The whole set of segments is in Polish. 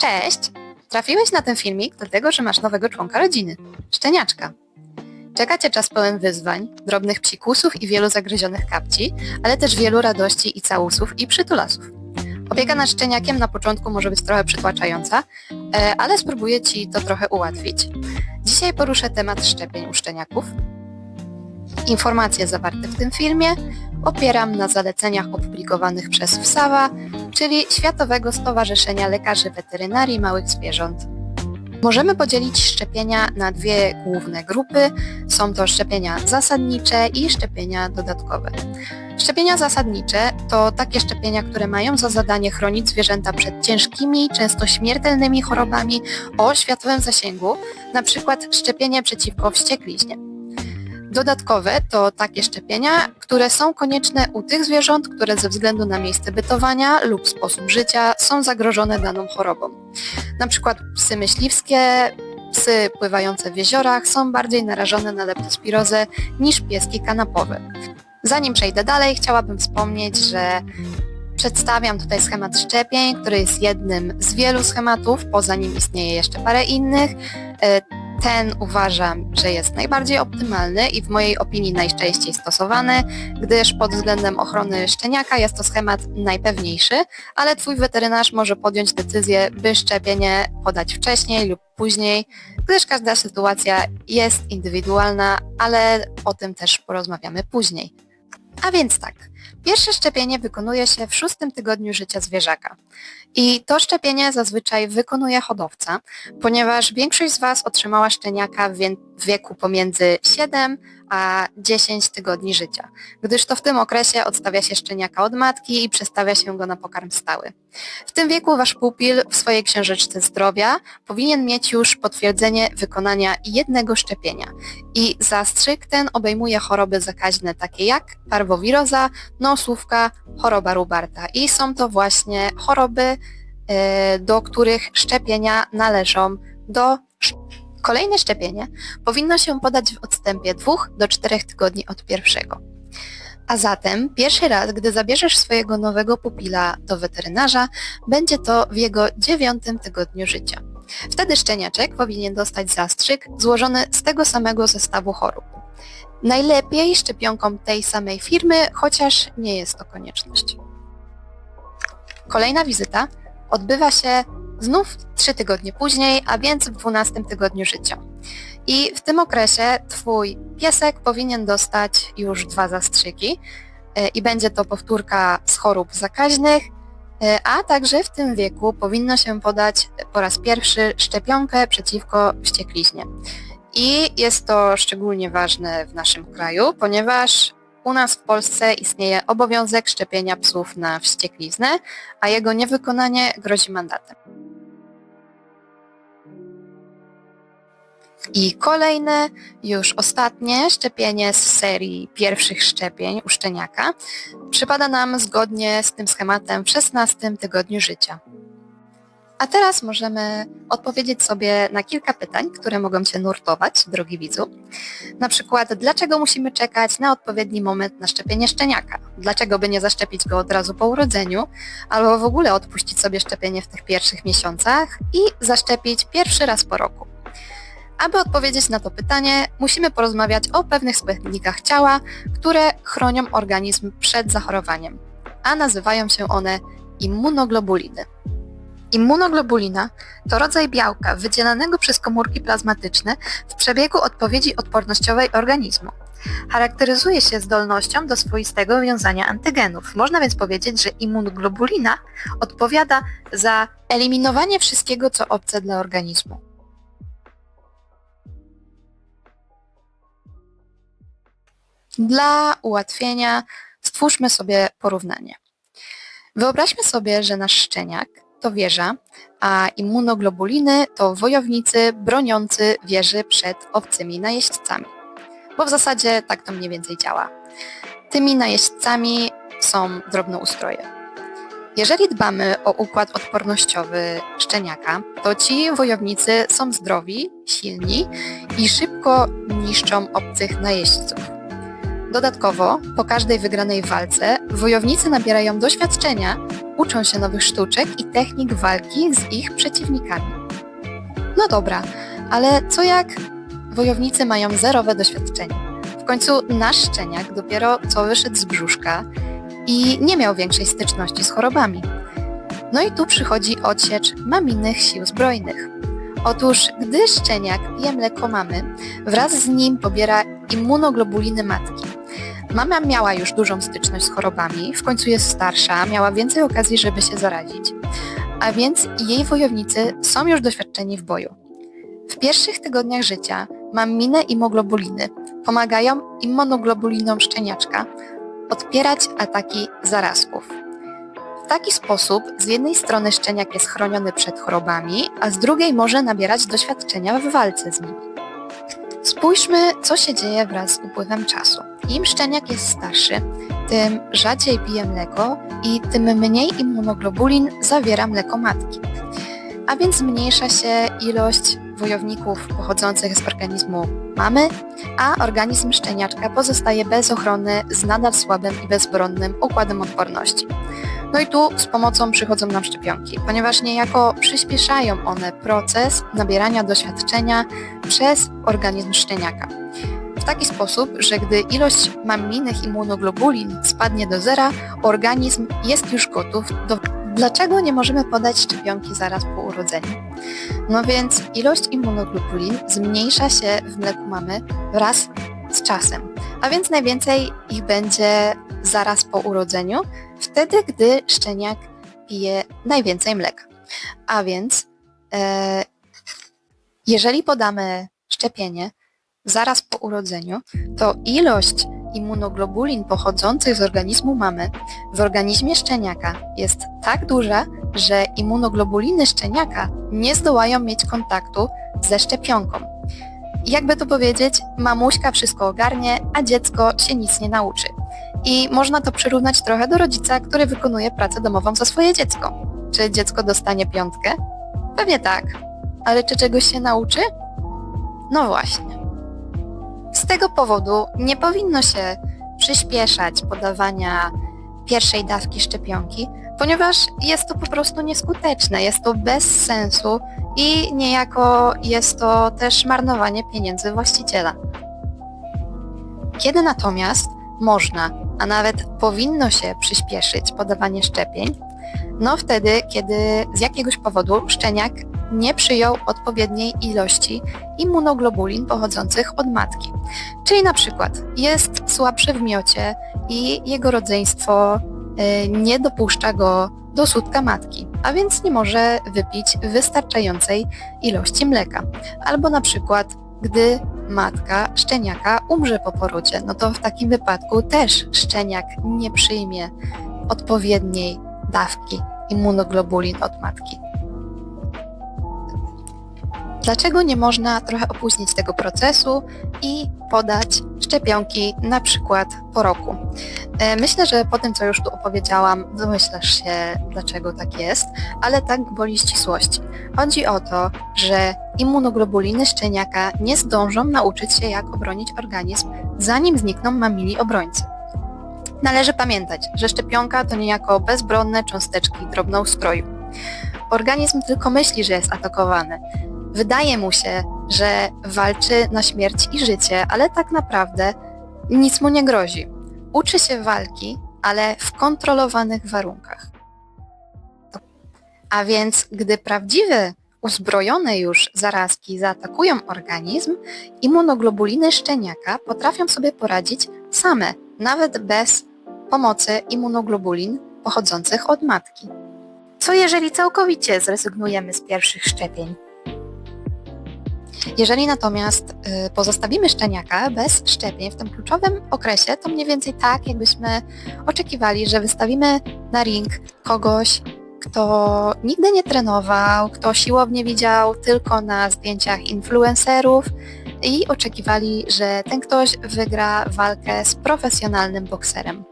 Cześć! Trafiłeś na ten filmik dlatego, że masz nowego członka rodziny. Szczeniaczka. Czeka Cię czas pełen wyzwań, drobnych psikusów i wielu zagryzionych kapci, ale też wielu radości i całusów i przytulasów. Opieka nad szczeniakiem na początku może być trochę przytłaczająca, e, ale spróbuję Ci to trochę ułatwić. Dzisiaj poruszę temat szczepień u szczeniaków. Informacje zawarte w tym filmie opieram na zaleceniach opublikowanych przez WSAWA, czyli Światowego Stowarzyszenia Lekarzy Weterynarii Małych Zwierząt. Możemy podzielić szczepienia na dwie główne grupy. Są to szczepienia zasadnicze i szczepienia dodatkowe. Szczepienia zasadnicze to takie szczepienia, które mają za zadanie chronić zwierzęta przed ciężkimi, często śmiertelnymi chorobami o światowym zasięgu, np. szczepienie przeciwko wściekliźnie. Dodatkowe to takie szczepienia, które są konieczne u tych zwierząt, które ze względu na miejsce bytowania lub sposób życia są zagrożone daną chorobą. Na przykład psy myśliwskie, psy pływające w jeziorach są bardziej narażone na leptospirozę niż pieski kanapowe. Zanim przejdę dalej, chciałabym wspomnieć, że przedstawiam tutaj schemat szczepień, który jest jednym z wielu schematów, poza nim istnieje jeszcze parę innych. Ten uważam, że jest najbardziej optymalny i w mojej opinii najczęściej stosowany, gdyż pod względem ochrony szczeniaka jest to schemat najpewniejszy, ale Twój weterynarz może podjąć decyzję, by szczepienie podać wcześniej lub później, gdyż każda sytuacja jest indywidualna, ale o tym też porozmawiamy później. A więc tak, pierwsze szczepienie wykonuje się w szóstym tygodniu życia zwierzaka. I to szczepienie zazwyczaj wykonuje hodowca, ponieważ większość z Was otrzymała szczeniaka w wieku pomiędzy 7 a 10 tygodni życia, gdyż to w tym okresie odstawia się szczeniaka od matki i przestawia się go na pokarm stały. W tym wieku Wasz pupil w swojej książeczce zdrowia powinien mieć już potwierdzenie wykonania jednego szczepienia i zastrzyk ten obejmuje choroby zakaźne takie jak parwowiroza, nosówka, choroba rubarta i są to właśnie choroby, e, do których szczepienia należą do Kolejne szczepienie powinno się podać w odstępie 2 do 4 tygodni od pierwszego. A zatem pierwszy raz, gdy zabierzesz swojego nowego pupila do weterynarza, będzie to w jego dziewiątym tygodniu życia. Wtedy szczeniaczek powinien dostać zastrzyk złożony z tego samego zestawu chorób. Najlepiej szczepionką tej samej firmy, chociaż nie jest to konieczność. Kolejna wizyta odbywa się znów 3 tygodnie później, a więc w 12 tygodniu życia. I w tym okresie Twój piesek powinien dostać już dwa zastrzyki e, i będzie to powtórka z chorób zakaźnych, e, a także w tym wieku powinno się podać po raz pierwszy szczepionkę przeciwko wściekliźnie. I jest to szczególnie ważne w naszym kraju, ponieważ u nas w Polsce istnieje obowiązek szczepienia psów na wściekliznę, a jego niewykonanie grozi mandatem. I kolejne, już ostatnie szczepienie z serii pierwszych szczepień u szczeniaka przypada nam zgodnie z tym schematem w 16 tygodniu życia. A teraz możemy odpowiedzieć sobie na kilka pytań, które mogą Cię nurtować, drogi widzu. Na przykład, dlaczego musimy czekać na odpowiedni moment na szczepienie szczeniaka? Dlaczego by nie zaszczepić go od razu po urodzeniu? Albo w ogóle odpuścić sobie szczepienie w tych pierwszych miesiącach i zaszczepić pierwszy raz po roku? Aby odpowiedzieć na to pytanie, musimy porozmawiać o pewnych składnikach ciała, które chronią organizm przed zachorowaniem, a nazywają się one immunoglobuliny. Immunoglobulina to rodzaj białka wydzielanego przez komórki plazmatyczne w przebiegu odpowiedzi odpornościowej organizmu. Charakteryzuje się zdolnością do swoistego wiązania antygenów. Można więc powiedzieć, że immunoglobulina odpowiada za eliminowanie wszystkiego, co obce dla organizmu. Dla ułatwienia stwórzmy sobie porównanie. Wyobraźmy sobie, że nasz szczeniak to wieża, a immunoglobuliny to wojownicy broniący wieży przed obcymi najeźdźcami. Bo w zasadzie tak to mniej więcej działa. Tymi najeźdźcami są drobnoustroje. Jeżeli dbamy o układ odpornościowy szczeniaka, to ci wojownicy są zdrowi, silni i szybko niszczą obcych najeźdźców. Dodatkowo, po każdej wygranej walce, wojownicy nabierają doświadczenia, uczą się nowych sztuczek i technik walki z ich przeciwnikami. No dobra, ale co jak wojownicy mają zerowe doświadczenie? W końcu nasz szczeniak dopiero co wyszedł z brzuszka i nie miał większej styczności z chorobami. No i tu przychodzi odsiecz maminych sił zbrojnych. Otóż, gdy szczeniak pije mleko mamy, wraz z nim pobiera immunoglobuliny matki. Mama miała już dużą styczność z chorobami, w końcu jest starsza, miała więcej okazji, żeby się zarazić, a więc jej wojownicy są już doświadczeni w boju. W pierwszych tygodniach życia maminę imoglobuliny pomagają immunoglobulinom szczeniaczka odpierać ataki zarazków. W taki sposób z jednej strony szczeniak jest chroniony przed chorobami, a z drugiej może nabierać doświadczenia w walce z nimi. Spójrzmy, co się dzieje wraz z upływem czasu. Im szczeniak jest starszy, tym rzadziej pije mleko i tym mniej immunoglobulin zawiera mleko matki. A więc zmniejsza się ilość wojowników pochodzących z organizmu mamy, a organizm szczeniaczka pozostaje bez ochrony z nadal słabym i bezbronnym układem odporności. No i tu z pomocą przychodzą nam szczepionki, ponieważ niejako przyspieszają one proces nabierania doświadczenia przez organizm szczeniaka. Taki sposób, że gdy ilość maminnych immunoglobulin spadnie do zera, organizm jest już gotów do... Dlaczego nie możemy podać szczepionki zaraz po urodzeniu? No więc ilość immunoglobulin zmniejsza się w mleku mamy wraz z czasem, a więc najwięcej ich będzie zaraz po urodzeniu, wtedy gdy szczeniak pije najwięcej mleka. A więc e, jeżeli podamy szczepienie zaraz po urodzeniu, to ilość immunoglobulin pochodzących z organizmu mamy w organizmie szczeniaka jest tak duża, że immunoglobuliny szczeniaka nie zdołają mieć kontaktu ze szczepionką. Jakby to powiedzieć, mamuśka wszystko ogarnie, a dziecko się nic nie nauczy. I można to przyrównać trochę do rodzica, który wykonuje pracę domową za swoje dziecko. Czy dziecko dostanie piątkę? Pewnie tak. Ale czy czegoś się nauczy? No właśnie. Z tego powodu nie powinno się przyspieszać podawania pierwszej dawki szczepionki, ponieważ jest to po prostu nieskuteczne, jest to bez sensu i niejako jest to też marnowanie pieniędzy właściciela. Kiedy natomiast można, a nawet powinno się przyspieszyć podawanie szczepień, no wtedy, kiedy z jakiegoś powodu szczeniak nie przyjął odpowiedniej ilości immunoglobulin pochodzących od matki. Czyli na przykład jest słabszy w miocie i jego rodzeństwo y, nie dopuszcza go do sutka matki, a więc nie może wypić wystarczającej ilości mleka. Albo na przykład, gdy matka szczeniaka umrze po porodzie, no to w takim wypadku też szczeniak nie przyjmie odpowiedniej dawki immunoglobulin od matki. Dlaczego nie można trochę opóźnić tego procesu i podać szczepionki na przykład po roku? E, myślę, że po tym, co już tu opowiedziałam, domyślasz się, dlaczego tak jest, ale tak gwoli ścisłości. Chodzi o to, że immunoglobuliny szczeniaka nie zdążą nauczyć się, jak obronić organizm, zanim znikną mamili obrońcy. Należy pamiętać, że szczepionka to niejako bezbronne cząsteczki drobnoustroju. Organizm tylko myśli, że jest atakowany. Wydaje mu się, że walczy na śmierć i życie, ale tak naprawdę nic mu nie grozi. Uczy się walki, ale w kontrolowanych warunkach. A więc, gdy prawdziwe, uzbrojone już zarazki zaatakują organizm, immunoglobuliny szczeniaka potrafią sobie poradzić same, nawet bez pomocy immunoglobulin pochodzących od matki. Co jeżeli całkowicie zrezygnujemy z pierwszych szczepień? Jeżeli natomiast y, pozostawimy szczeniaka bez szczepień w tym kluczowym okresie, to mniej więcej tak, jakbyśmy oczekiwali, że wystawimy na ring kogoś, kto nigdy nie trenował, kto siłownie widział tylko na zdjęciach influencerów i oczekiwali, że ten ktoś wygra walkę z profesjonalnym bokserem.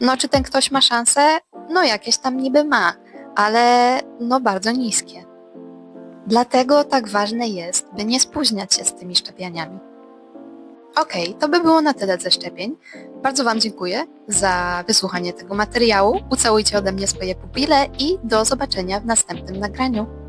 No czy ten ktoś ma szansę? No jakieś tam niby ma, ale no bardzo niskie. Dlatego tak ważne jest, by nie spóźniać się z tymi szczepieniami. Okej, to by było na tyle ze szczepień. Bardzo Wam dziękuję za wysłuchanie tego materiału. Ucałujcie ode mnie swoje pupile i do zobaczenia w następnym nagraniu.